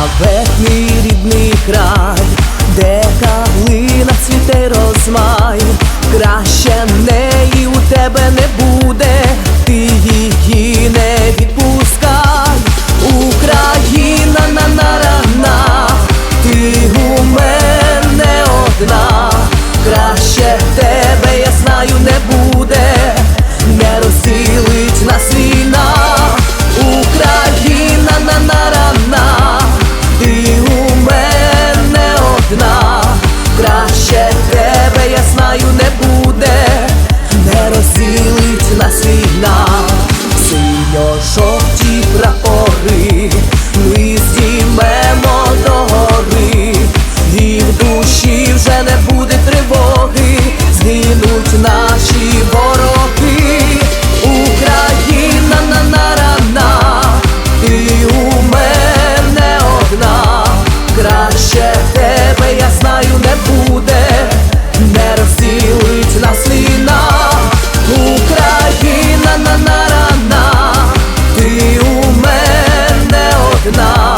Славетний рідний край, де калина цвіте розмай, краще неї у тебе не буде, ти її не відбуваєш. Згинуть наші вороги, Україна на нарана, ти у мене одна, краще тебе, я знаю, не буде, не розділить нас війна, Україна на нарана, ти у мене одна,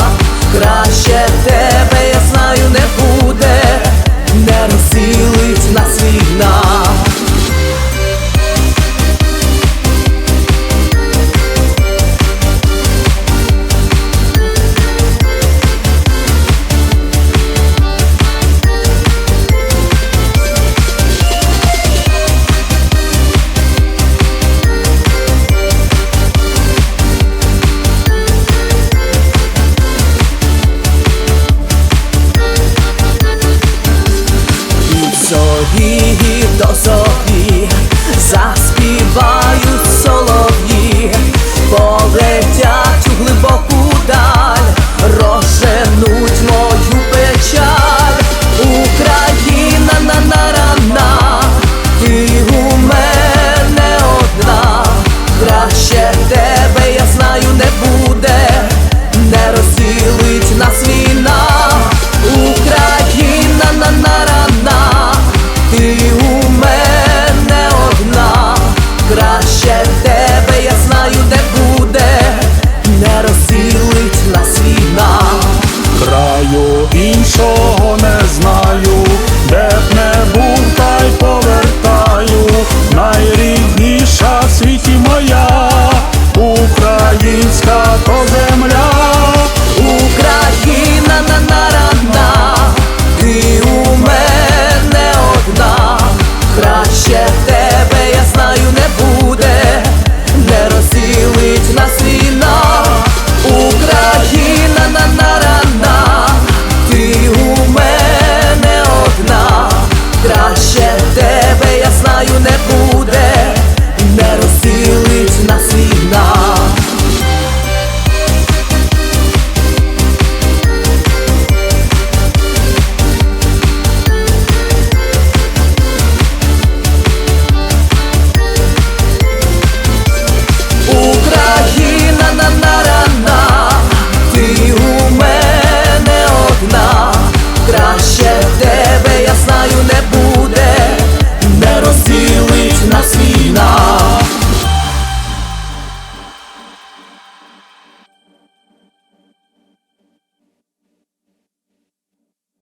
краще тебе, я знаю, не буде, не розділить нас війна. 日 знаю, не буде.